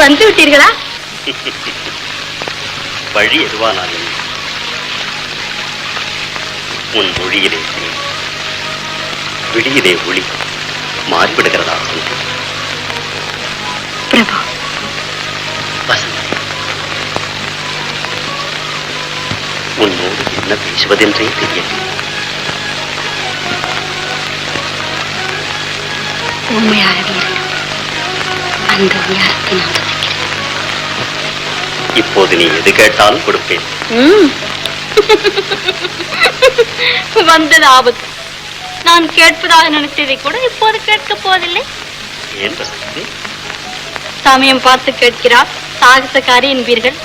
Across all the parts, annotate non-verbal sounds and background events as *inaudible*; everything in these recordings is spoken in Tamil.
வந்து விட்டீர்களா? *laughs* வழி எதுவானாலும் உன் மொழியிலே விழியிலே ஒளி. மாறிவிடுகிறதா? பிரபு. வசந்தி. உன்னோடு என்ன பேசுவதென்றே தெரியவில்லை. உண்மையாகவே இருக்கு அந்த உயரத்தை நான் ரசிக்கிறேன். இப்போது நீ எது கேட்டாலும் கொடுப்பேன். வந்தது ஆபத்து. நான் கேட்பதாக நினைத்ததை கூட இப்போது கேட்கப் போவதில்லை. ஏன் சமயம் பார்த்து கேட்கிறார் சாகசக்காரி என்பீர்கள்.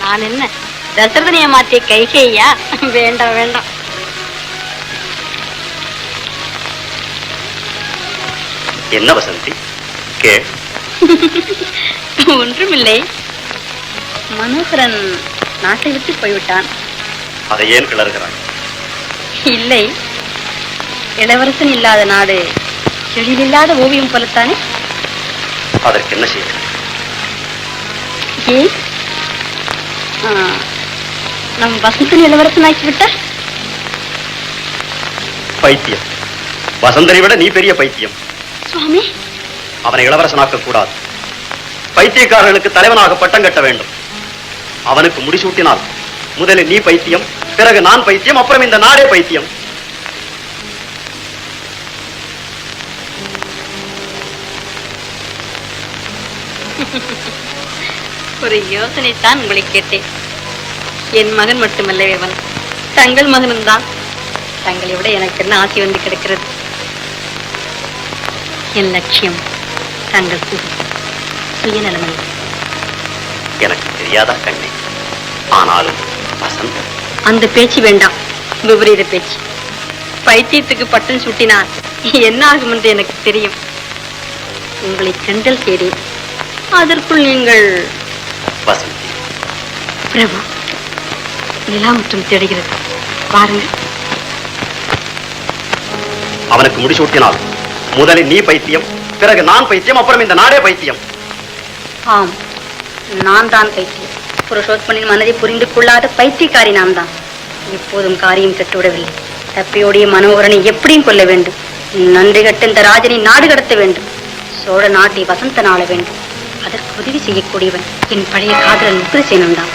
நான் என்ன தசரதனைய மாற்றிய கைகையா? வேண்டாம் வேண்டாம். என்ன வசந்தி? கேள். *laughs* ஒன்றுமில்லை. மனோகரன் நாட்டை விட்டு போய்விட்டான். அதை ஏன் கிளறுகிறாய் இல்லை. இளவரசன் இல்லாத நாடு எழிலில்லாத ஓவியம் போலத்தானே? அதற்கு என்ன செய்கிறாய் ஏன்? நம் வசந்தன் இளவரசன் ஆக்கிவிட்டார் பைத்தியம். வசந்தனை விட நீ பெரிய பைத்தியம். சுவாமி. அவனை இளவரசனாக்க கூடாது. பைத்தியக்காரர்களுக்கு தலைவனாக பட்டம் கட்ட வேண்டும். அவனுக்கு முடிசூட்டினால் முதலில் நீ பைத்தியம் பிறகு நான் பைத்தியம் அப்புறம் இந்த நாடே பைத்தியம். ஒரு யோசனை தான் உங்களை கேட்டேன். என் மகன் மட்டுமல்லவே அவன் தங்கள் மகனும் தான். தங்களை விட எனக்கு என்ன ஆசை வந்து கிடக்கிறது? என் லட்சியம் தங்கள் சுயநலமல்ல எனக்கு தெரியாதா கண்ணே? ஆனாலும் வசந்த அந்த பேச்சு வேண்டாம். விபரீத பேச்சு. பைத்தியத்துக்கு பட்டம் சூட்டினால் என்ன ஆகும் என்று எனக்கு தெரியும். உங்களை கண்டல் செய்தேன் அதற்குள் நீங்கள் வசந்தி. பிரபு நிலாமுற்றம் தேடுகிறது. பாருங்கள். அவனுக்கு முடிசூட்டினால் முதலில் நீ பைத்தியம் பிறகு நான் பைத்தியம் அப்புறம் இந்த நாடே பைத்தியம். ஆம் நான் தான் பைத்தியம். புருஷோத்மனின் மனதை புரிந்து கொள்ளாத பைத்தியக்காரி நாம் தான் எப்போதும் காரியம் கெட்டுவிடவில்லை. தப்பியோடைய மனோகரனை எப்படியும் கொல்ல வேண்டும். நன்றி கட்ட இந்த ராஜனை நாடு கடத்த வேண்டும். சோழ நாட்டை வசந்த நாள வேண்டும். அதற்கு உதவி செய்யக்கூடியவன் என் பழைய காதலன் உக்ரசேனன் தான்.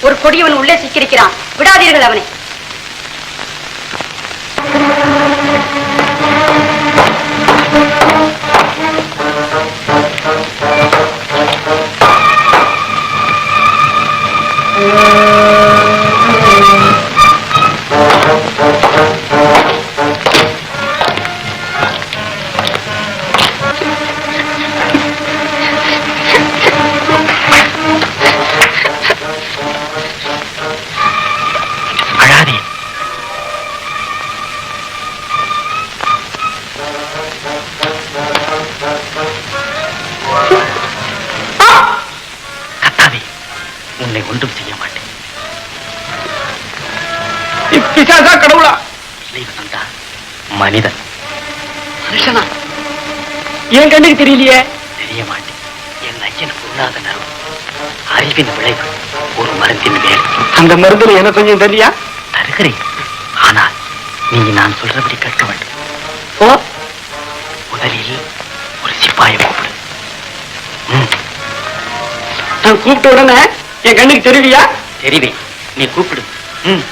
ஒரு கொடியவன் உள்ளே சிக்கியிருக்கிறான். விடாதீர்கள் அவனை. உன்னை ஒன்றும் செய்ய மாட்டேன். பிசாசா கடவுளா? இல்லை வசந்தா மனிதன். மனுஷனா? என் கண்ணுக்கு தெரியலையே? தெரிய மாட்டேன். என் ஐயன் பொருளாத நரவு அறிவின் விளைவு ஒரு மருந்தின் வேல் அந்த மருந்துல எனக்கு கொஞ்சம் தெரியா தருகிறேன். ஆனால் நீ நான் சொல்றபடி கேட்க வேண்டும். ஓ? முதலில் ஒரு சிப்பாயை கூப்பிடு. நான் கூப்பிட்ட உடனே என் கண்ணுக்கு தெரியலையா தெரிவேன் நீ கூப்பிடு. ம்.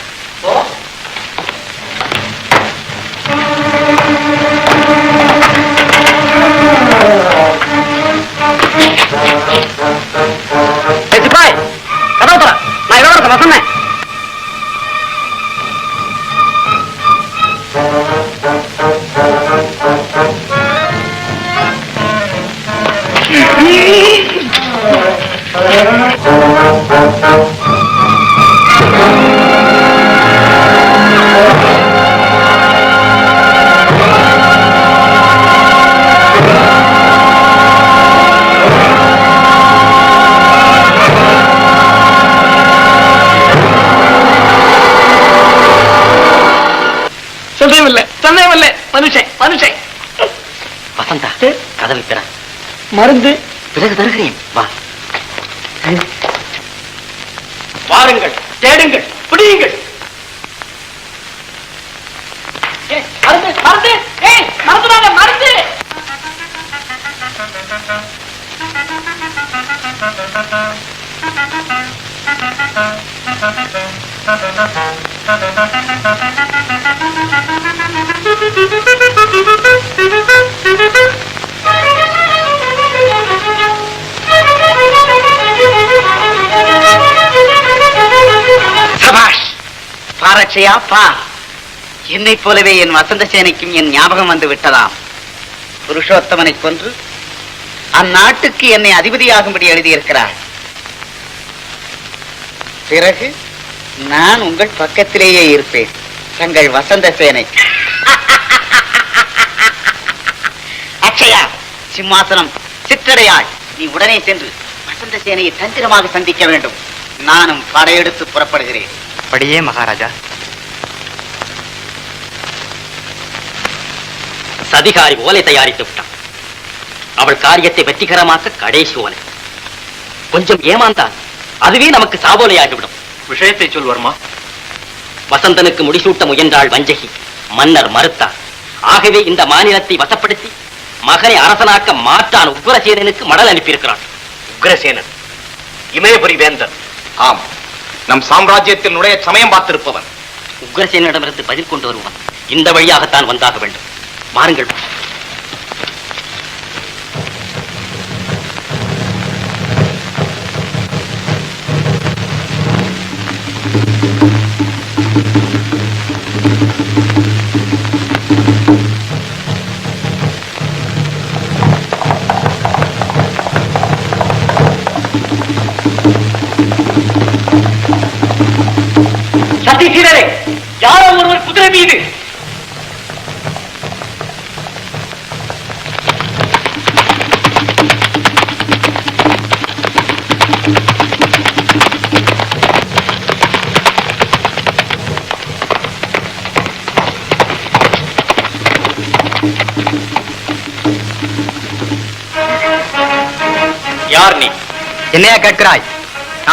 சந்தேகம் இல்லை சந்தேகம் இல்லை மனுஷன் மனுஷன் வசந்தா கதவை திற. மருந்து. பிறகு தருகிறேன். வா. பாருங்கள் தேடுங்கள் பிடியுங்கள். மருந்து மருந்து. ஏய் மறந்துடாத மருந்து. சபாஷ் பாரட்சையா பா. என்னைப் போலவே என் வசந்த சேனைக்கும் என் ஞாபகம் வந்து விட்டதாம். புருஷோத்தமனை கொன்று அந்நாட்டுக்கு என்னை அதிபதியாகும்படி எழுதியிருக்கிறார். பிறகு நான் உங்கள் பக்கத்திலேயே இருப்பேன். தங்கள் வசந்த சேனை. அக்ஷயா சிம்மாசனம் சிற்றடையாள் நீ உடனே சென்று வசந்த சேனையை தந்திரமாக சந்திக்க வேண்டும். நானும் படையெடுத்து புறப்படுகிறேன். அப்படியே மகாராஜா. சதிகாரி ஓலை தயாரித்து விட்டான். அவள் காரியத்தை வெற்றிகரமாக்க கடைசி ஓலை. கொஞ்சம் ஏமாந்தான். அதுவே நமக்கு சாவோலையாகிவிடும் விஷயத்தை சொல்வர்மா வசந்தனுக்கு முடிசூட்ட முயன்றாள் வஞ்சகி. மன்னர் மறுத்தார். ஆகவே இந்த மாநிலத்தை வசப்படுத்தி மகனை அரசனாக்க மாற்றான் உக்ரசேனனுக்கு மடல் அனுப்பியிருக்கிறான். உக்ரசேனன். இமயபுரி வேந்தன் ஆம். நம் சாம்ராஜ்யத்தில் நுழைய சமயம் பார்த்திருப்பவன். உக்ரசேனிடமிருந்து பதில் கொண்டு வருவான். இந்த வழியாகத்தான் வந்தாக வேண்டும். வாருங்கள்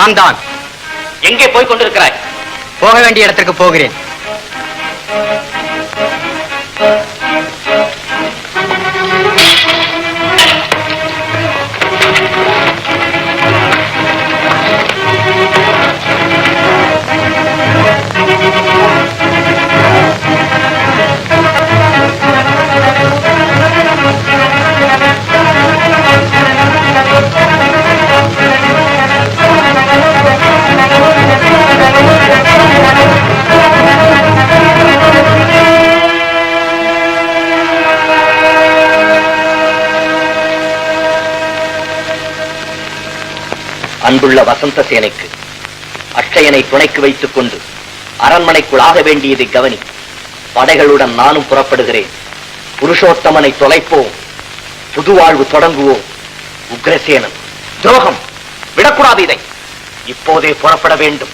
நான் தான் எங்கே போய் கொண்டிருக்கிறாய்? போக வேண்டிய இடத்திற்கு போகிறேன். அன்புள்ள வசந்த சேனைக்கு அக்ஷயனை துணைக்கு வைத்துக் கொண்டு அரண்மனைக்குள் ஆக வேண்டியதை கவனி படைகளுடன் நானும் புறப்படுகிறேன். புருஷோத்தமனை தொலைப்போம் புது வாழ்வு தொடங்குவோம். உக்ரசேனன் துரோகம் விடக்கூடாது இதை. இப்போதே புறப்பட வேண்டும்.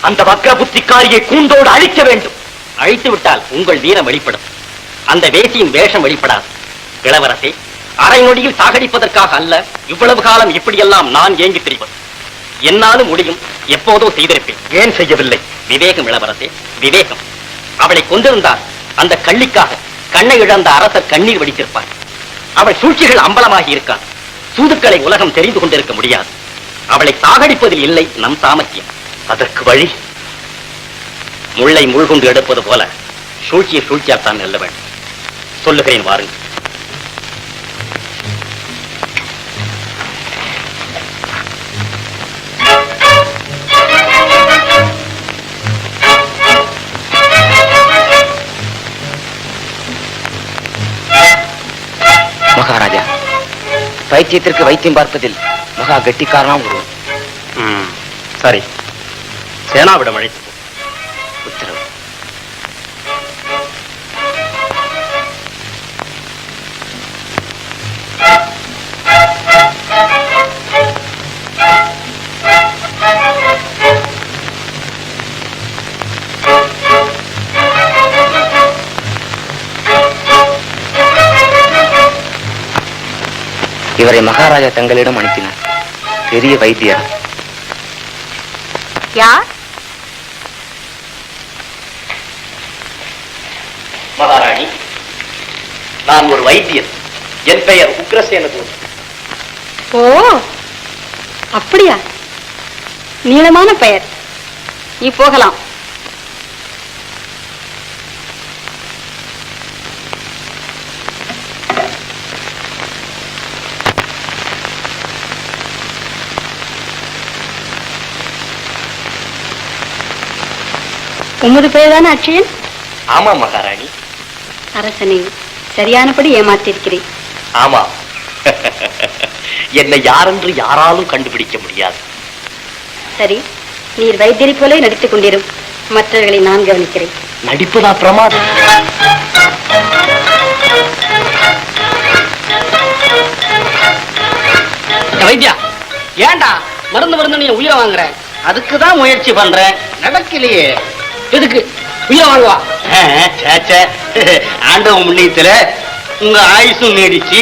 அந்த வக்ர புத்திக்காரியை கூண்டோடு அழிக்க வேண்டும். அழித்து விட்டால் உங்கள் வீரம் வெளிப்படும். அந்த வேசியின் வேஷம் வெளிப்படாது. இளவரசே அரை நொடியில் சாகடிப்பதற்காக அல்ல இவ்வளவு காலம் இப்படியெல்லாம் நான் ஏங்கித் திரிவது. என்னாலும் முடியும் எப்போதோ செய்திருப்பேன். ஏன் செய்யவில்லை? விவேகம் இளவரசே விவேகம். அவளை கொண்டிருந்தால் அந்த கள்ளிக்காக கண்ணை இழந்த அரசர் கண்ணீர் வடித்திருப்பார். அவள் சூழ்ச்சிகள் அம்பலமாகி இருக்கான் சூதுக்களை உலகம் தெரிந்து கொண்டிருக்க முடியாது. அவளை சாகடிப்பதில் இல்லை நம் சாமர்த்தியம். அதற்கு வழி? முள்ளை முள்கொண்டு எடுப்பது போல சூழ்ச்சியை சூழ்ச்சியால் தான் வெல்ல வேண்டும். சொல்லுகிறேன் வாருங்கள். பைத்தியத்திற்கு வைத்தியம் பார்ப்பதில் மகா கெட்டிக்காரனாம் ஒரு சரி. சேனாவிடம் அழைத்து. உத்தரவு. இவரை மகாராஜா தங்களிடம் அனுப்பினார். பெரிய வைத்தியர். யார்? மகாராணி நான் ஒரு வைத்தியர் என் பெயர் உக்ரசேனதூர் ஓ அப்படியா? நீளமான பெயர். நீ போகலாம். உமது பெயர் தானே அட்சயன் ஆமா மகாராணி. அரசனை சரியானபடி ஏமாற்றிருக்கிறேன் ஆமா *laughs* என்னை யாரென்று யாராலும் கண்டுபிடிக்க முடியாது. சரி நீர் வைத்தியரை போல நடித்துக் கொண்டிரும். மற்றவர்களை நான் கவனிக்கிறேன். நடிப்பதா பிரமாதம்? வைத்தியா ஏண்டா மருந்து மருந்து நீ உயிரை வாங்குற? அதுக்கு தான் முயற்சி பண்றேன் நடக்கலையே. எதுக்கு? உயிரை வாங்குவா ஆண்டவன் முன்னியத்துல உங்க ஆயுசும் நீடிச்சு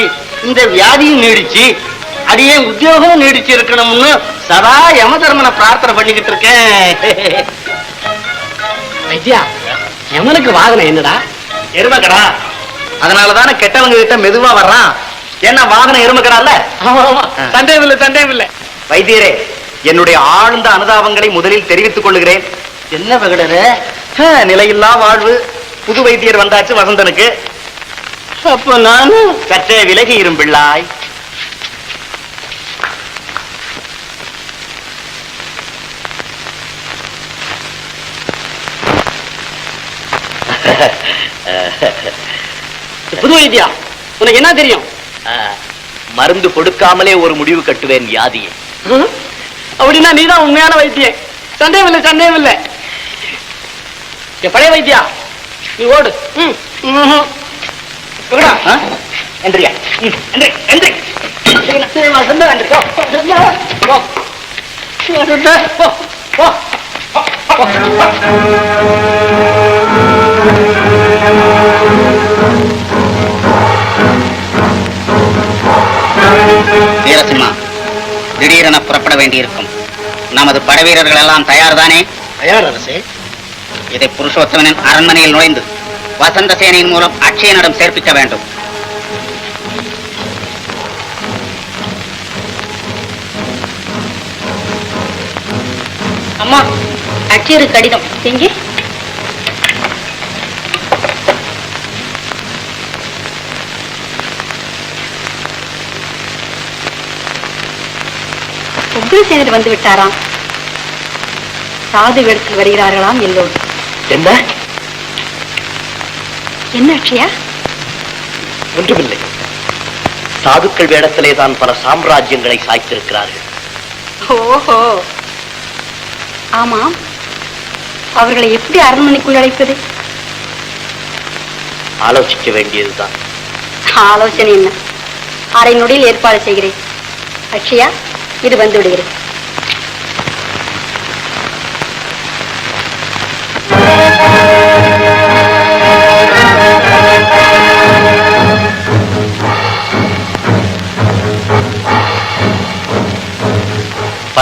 இந்த வியாதியும் நீடிச்சு அடியே உத்தியோகமும் நீடிச்சு இருக்கணும்னு சதா யமதர்மனை பிரார்த்தனை பண்ணிக்கிட்டு இருக்கேன். வைத்தியா எவனுக்கு வாகனம் என்னடா? எருமக்கடா. அதனாலதானே கெட்டவங்க கிட்ட மெதுவா வர்றான். ஏன்னா வாகனம் எருமக்கடால சந்தேகம் இல்லை சந்தேகம் இல்லை வைத்தியரே என்னுடைய ஆழ்ந்த அனுதாபங்களை முதலில் தெரிவித்துக் கொள்கிறேன் என்ன விகடனு? நிலையில்லா வாழ்வு. புது வைத்தியர் வந்தாச்சு வசந்தனுக்கு. அப்ப நானும் சற்றே விலகி இரும் பிள்ளாய். புது வைத்தியா? உனக்கு என்ன தெரியும்? மருந்து கொடுக்காமலே ஒரு முடிவு கட்டுவேன் வியாதியை? அப்படின்னா நீதான் உண்மையான வைத்தியன். சந்தேகம் இல்லை சந்தேகம் இல்லை பழைய வைத்தியா? நீ ஓடு? என்றியா. வீரசிம்மா திடீரென புறப்பட வேண்டியிருக்கும். நமது படைவீரர்கள் எல்லாம் தயார்தானே? தயார் அரசே. இதை புருஷோத்தமனின் அரண்மனையில் நுழைந்து வசந்த சேனையின் மூலம் அக்ஷயனிடம் சேர்ப்பிக்க வேண்டும். அம்மா அச்சிறு கடிதம். செஞ்சு உக்ரசேனர் வந்து விட்டாராம். சாது வேடத்தில் வருகிறார்களாம் எல்லோரும். என்ன? என்ன அக்ஷயா? ஒன்றுமில்லை. சாதுக்கள் வேடத்திலே தான் பல சாம்ராஜ்யங்களை சாய்த்திருக்கிறார்கள். ஓஹோ. ஆமாம். அவர்களை எப்படி அரண்மனைக்குள் அழைப்பது? ஆலோசிக்க வேண்டியதுதான். ஆலோசனை என்ன? அரை நொடியில் ஏற்பாடு செய்கிறேன். அக்ஷயா இது வந்து விடுகிறேன்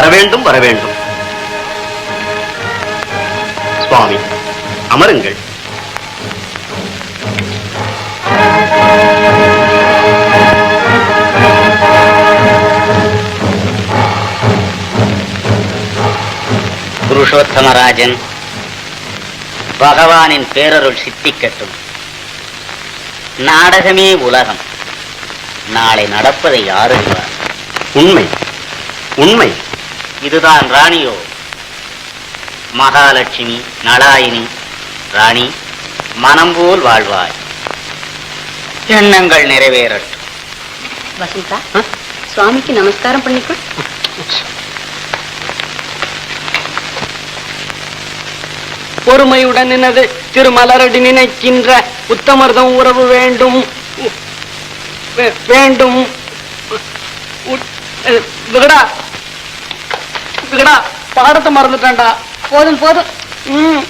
வேண்டும் வர வேண்டும் சுவாமி அமருங்கள். புருஷோத்தமராஜன் பகவானின் பேரருள் சித்திக்கட்டும். நாடகமே உலகம். நாளை நடப்பதை யார் உண்மை உண்மை. இதுதான் ராணியோ? மகாலட்சுமி நலாயினி ராணி மனம் போல் வாழ்வாய். எண்ணங்கள் நிறைவேறட்டும். வசந்தா சுவாமிக்கு நமஸ்காரம் பண்ணிக்கொள் பொறுமையுடன் நினது திருமலரடி நினைக்கின்ற உத்தமர்தம் உறவு வேண்டும். வேண்டும். விகடா விகடா பாடத்தை மறந்துட்டேன்டா. போதும் போதும். ம்.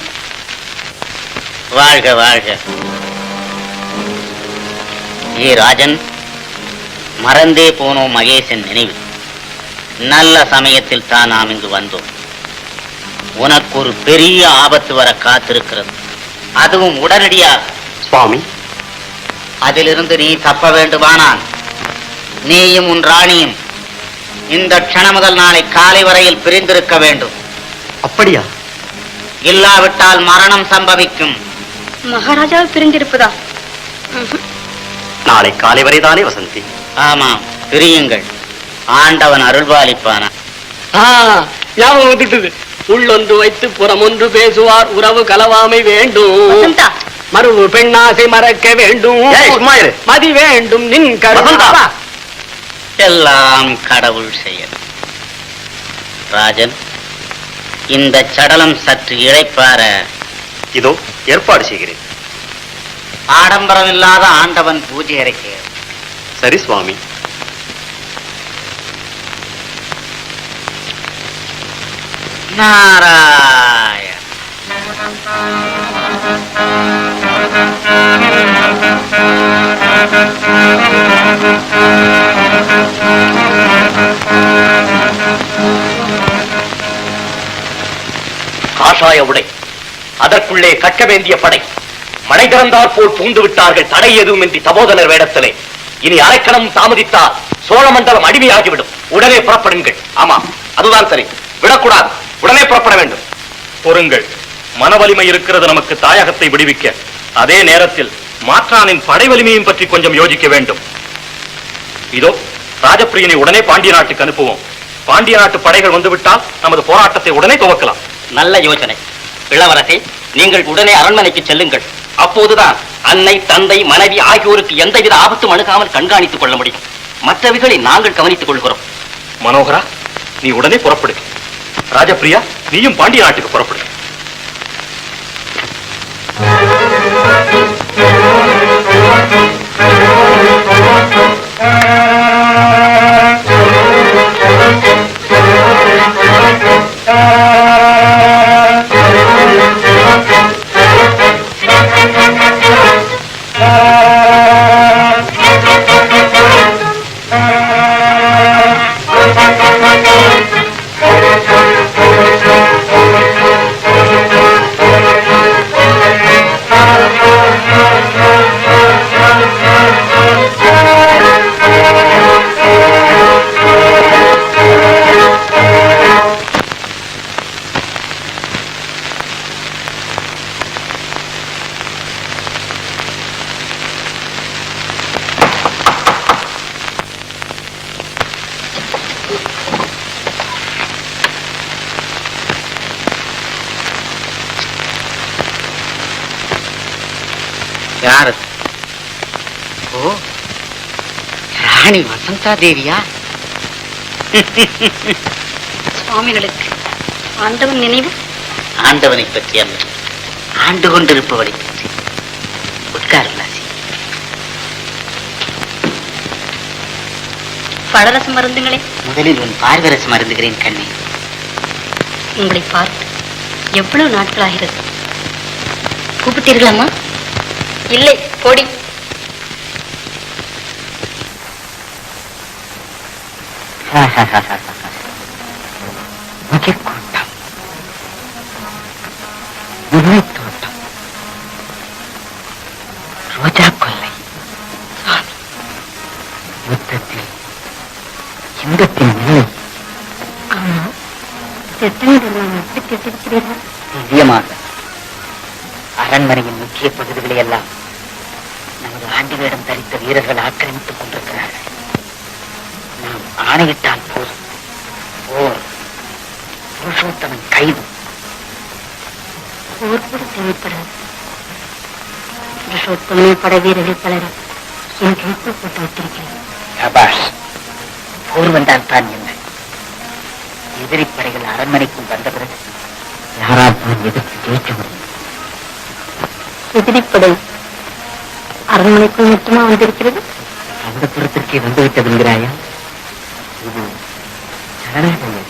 வாழ்க வாழ்க. ஏ ராஜன் மறந்தே போனோம் மகேசன் நினைவு நல்ல சமயத்தில் தான் நாம் இங்கு வந்தோம். உனக்கு ஒரு பெரிய ஆபத்து வர காத்திருக்கிறது. அதுவும் உடனடியாக. சுவாமி. அதிலிருந்து நீ தப்ப வேண்டுமானால் நீயும் உன் ராணியும் இந்த க்ஷணம் முதல் நாளை காலை வரையில் பிரிந்திருக்க வேண்டும். அப்படியா? இல்லாவிட்டால் மரணம் சம்பவிக்கும். மகாராஜாவை பிரிந்திருப்பதா. நாளை காலை வரைதானே வசந்தி? ஆமாம் பிரியுங்கள். ஆண்டவன் அருள்பாலிப்பானா ஆ ஞாபகம் வந்துட்டது. உள்ளொன்று வைத்து புறமொன்று பேசுவார். உறவு கலவாமை வேண்டும். மறுவு பெண்ணாசை மறக்க வேண்டும். மதி வேண்டும். நின் வசந்தா. எல்லாம் கடவுள் செயல். ராஜன் இந்த சடலம் சற்று இழைப்பார. இதோ ஏற்பாடு செய்கிறேன். ஆடம்பரம் இல்லாத ஆண்டவன் பூஜை அறைக்கு சரி சுவாமி. நாராயண. காஷாய உடை. அதற்குள்ளே கட்ட வேண்டிய படை. மழை திறந்தாற் போல் பூந்து விட்டார்கள். தடை எதுவுமின்றி தபோதனர் வேடத்திலே. இனி அரைக்கணம் தாமதித்தால் சோழ மண்டலம் அடிமையாகிவிடும். உடனே புறப்படுங்கள். ஆமா அதுதான் சரி. விடக்கூடாது. உடனே புறப்பட வேண்டும். பொறுங்கள். மனவலிமை இருக்கிறது நமக்கு தாயகத்தை விடுவிக்க. அதே நேரத்தில் மாற்றானின் படை வலிமையும் பற்றி கொஞ்சம் யோசிக்க வேண்டும். இதோ ராஜப்பிரியனை உடனே பாண்டிய நாட்டுக்கு அனுப்புவோம். பாண்டிய நாட்டு படைகள் வந்துவிட்டால் நமது போராட்டத்தை உடனே துவக்கலாம். நல்ல யோசனை. இளவரசே நீங்கள் உடனே அரண்மனைக்கு செல்லுங்கள். அப்போதுதான் அன்னை தந்தை மனைவி ஆகியோருக்கு எந்தவித ஆபத்தும் அணுகாமல் கண்காணித்துக் கொள்ள முடியும். மற்றவைகளை நாங்கள் கவனித்துக் கொள்கிறோம். மனோகரா நீ உடனே புறப்படு. ராஜப்பிரியா நீயும் பாண்டிய நாட்டுக்கு புறப்படு. ராணி வசந்தா தேவியா சுவாமிகளுக்கு ஆண்டவன் நினைவு? ஆண்டவனை பற்றி அல்ல ஆண்டு கொண்டிருப்பவளை பற்றி. உட்கார் விலாசி பழரசம் மருந்துங்களே. முதலில் உன் பார்வரசம் அருந்துகிறேன் கண்ணே. உங்களை பார்த்து எவ்வளவு நாட்களாகிறது? கூப்பிட்டீர்களாமா இல்லை பொடி. முகிற்கூட்டம் முல்லை தோட்டம் ரோஜா கொல்லை. சாமி யுத்தத்தில் இன்பத்தின் நிலை திவ்யமாக அரண்மனையின் முக்கிய பகுதிகளை எல்லாம் நமது ஆண்டி வேடம் தரித்த வீரர்கள் ஆக்கிரமித்துக் ஆணையிட்டால் போதும். போர் புருஷோத்தமன் கைது. போர் கூட தேவைப்படாது புருஷோத்தமனே பட வீரர்கள் பலர என் கைக்குள் போட்டு வைத்திருக்கிறேன். சபாஷ் போர் வந்தால் தான் என்ன? எதிரி படைகள் அரண்மனைக்குள் வந்த பிறகு யாரால் தான் எதிர்த்து ஜெயிக்க முடியும்? எதிரிப்படை அரண்மனைக்குள் மட்டுமா வந்திருக்கிறது? அந்த புறத்திற்கே வந்துவிட்டது என்கிறாயா? വരുന്നത്